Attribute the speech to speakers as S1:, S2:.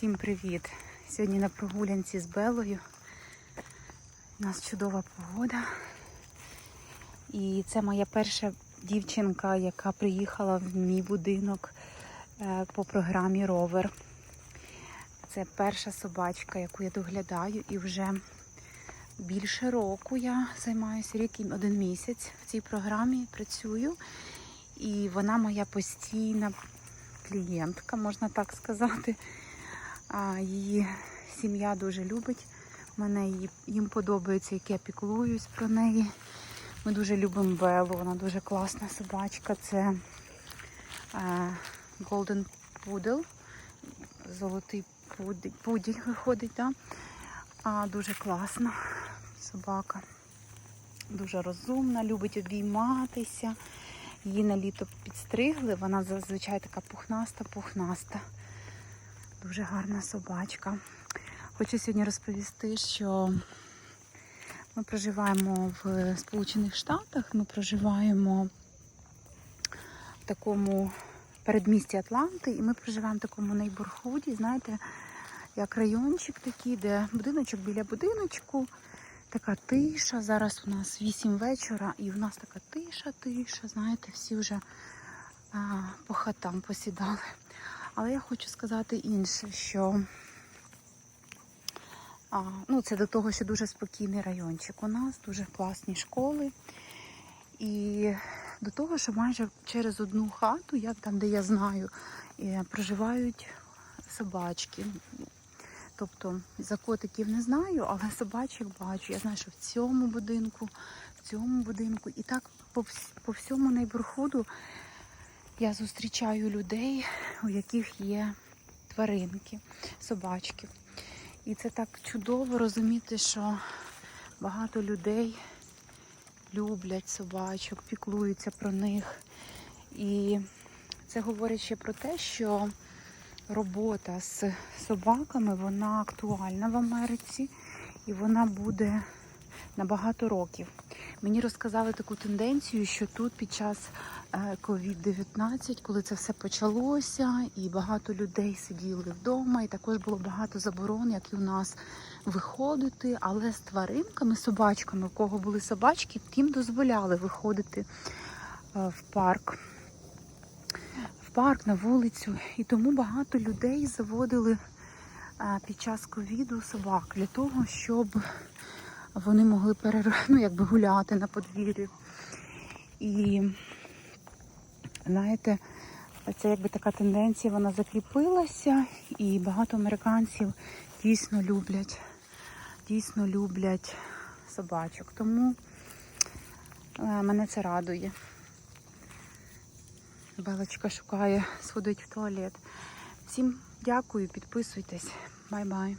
S1: Всім привіт! Сьогодні на прогулянці з Белою. У нас чудова погода. І це моя перша дівчинка, яка приїхала в мій будинок е, по програмі Ровер. Це перша собачка, яку я доглядаю, і вже більше року я займаюся рік і один місяць в цій програмі працюю. І вона моя постійна клієнтка, можна так сказати. Її сім'я дуже любить мене, їм подобається, як я піклуюсь про неї. Ми дуже любимо Белу, вона дуже класна собачка. Це е, Golden Poodle, золотий пуділь виходить, да? а, дуже класна собака. Дуже розумна, любить обійматися. Її на літо підстригли, вона зазвичай така пухнаста-пухнаста. Дуже гарна собачка. Хочу сьогодні розповісти, що ми проживаємо в Сполучених Штатах, ми проживаємо в такому передмісті Атланти, і ми проживаємо в такому нейборхуді, знаєте, як райончик такий, де будиночок біля будиночку, така тиша. Зараз у нас 8 вечора, і в нас така тиша, тиша, знаєте, всі вже а, по хатам посідали. Але я хочу сказати інше, що а, ну, це до того, що дуже спокійний райончик у нас, дуже класні школи. І до того, що майже через одну хату, як там, де я знаю, проживають собачки. Тобто за котиків не знаю, але собачок бачу. Я знаю, що в цьому будинку, в цьому будинку. І так по, по всьому нейборхуду я зустрічаю людей, у яких є тваринки, собачки. І це так чудово розуміти, що багато людей люблять собачок, піклуються про них. І це говорить ще про те, що робота з собаками вона актуальна в Америці і вона буде на багато років. Мені розказали таку тенденцію, що тут під час е, COVID-19, коли це все почалося, і багато людей сиділи вдома, і також було багато заборон, як і у нас виходити, але з тваринками, собачками, у кого були собачки, тим дозволяли виходити е, в парк. Парк, на вулицю. І тому багато людей заводили е, під час ковіду собак для того, щоб вони могли перер... ну, якби гуляти на подвір'ї. І знаєте, це якби така тенденція, вона закріпилася, і багато американців дійсно люблять, дійсно люблять собачок. Тому е, мене це радує. Белочка шукає, сходить в туалет. Всім дякую, підписуйтесь. Бай-бай.